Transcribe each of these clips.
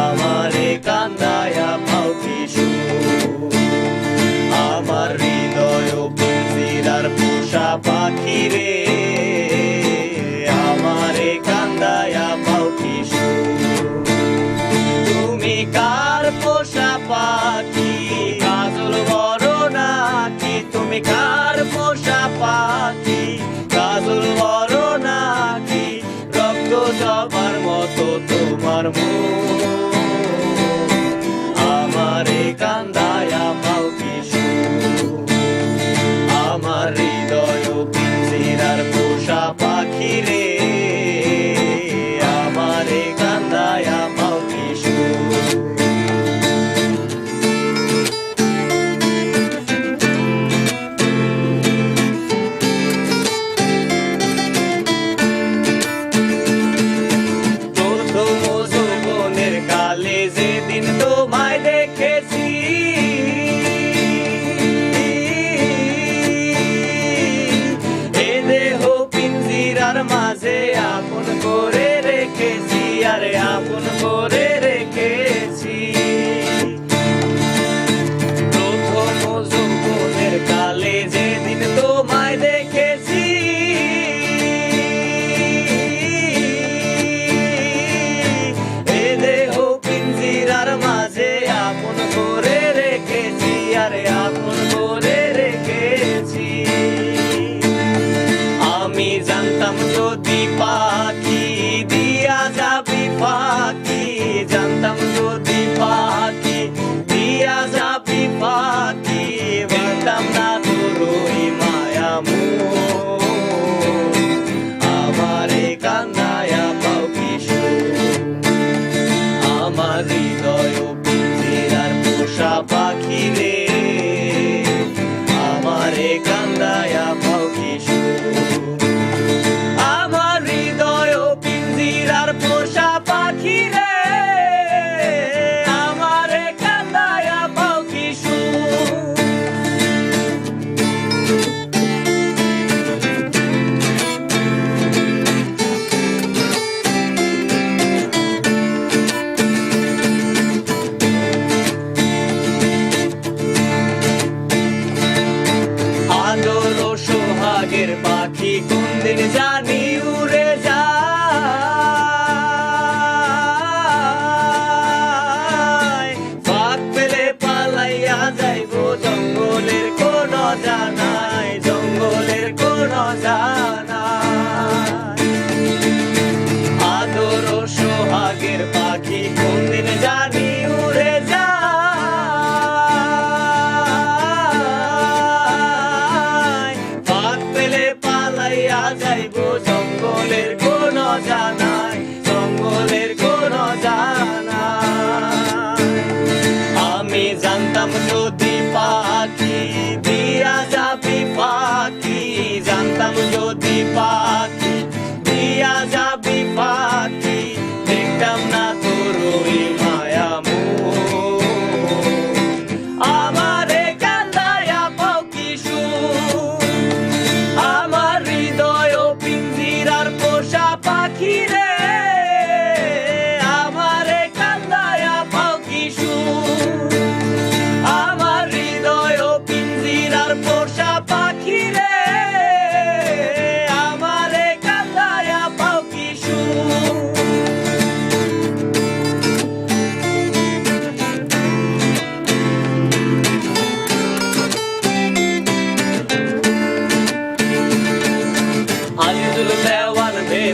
আমারে কান্দায়া পাও কিশু আমার হৃদয় পিঞ্জিরার পোষা পাখি রে। আমারে কান্দায়া পাও কিশু তুমি কার পোষা পাখি? কাজল বড় নাকি তুমি কার পাখি কোন দিন জানি উড়ে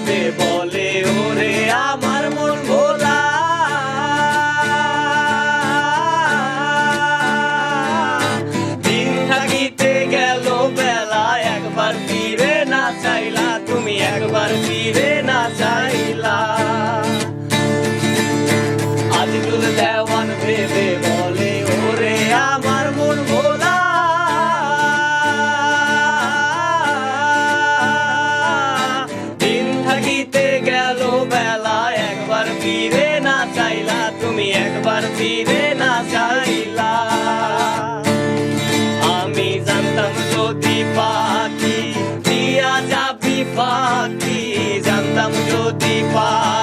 দেবে বলে তুমি একবার ফিরে না চাইলা। আমি জানতাম যদি পাখি, দিয়া যাবি পাখি, জানতাম যদি পাখি।